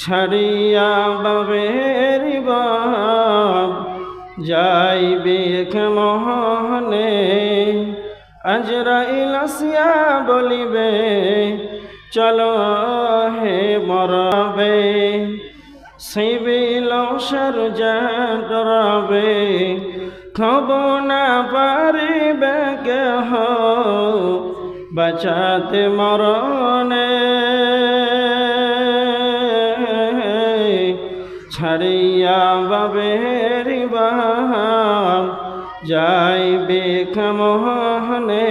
ছাড়িয়া বাবের বাপ যাইবে মোহনে আজরাইল আসিয়া বলিবে, চলো হে মরবে। সিবিল সরজাবে খব না পারিবে কেহ? বাঁচাতে মরণে। ছাড়িয়া বাবের বাপ যাইবে মোহনে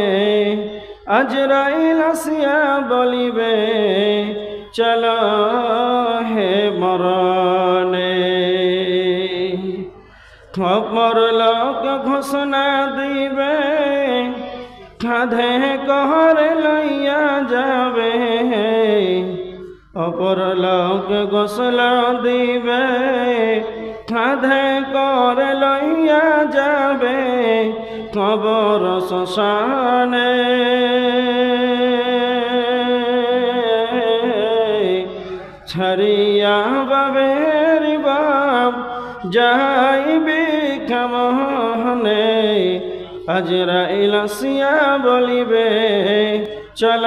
আজরাইল আসিয়া বলিবে, চল হে মরণে। খবর লোক ঘোষণা দিবে, কাঁধে কহর লইয়া যাবে অপর লোক গোসল দিবে, কাঁধে কর লইয়া যাবে খবর শ্মশানে। ছড়িয়া বাবের বাপ যাইবে খামহনে আজরা ইলাসিয়া বলিবে, চল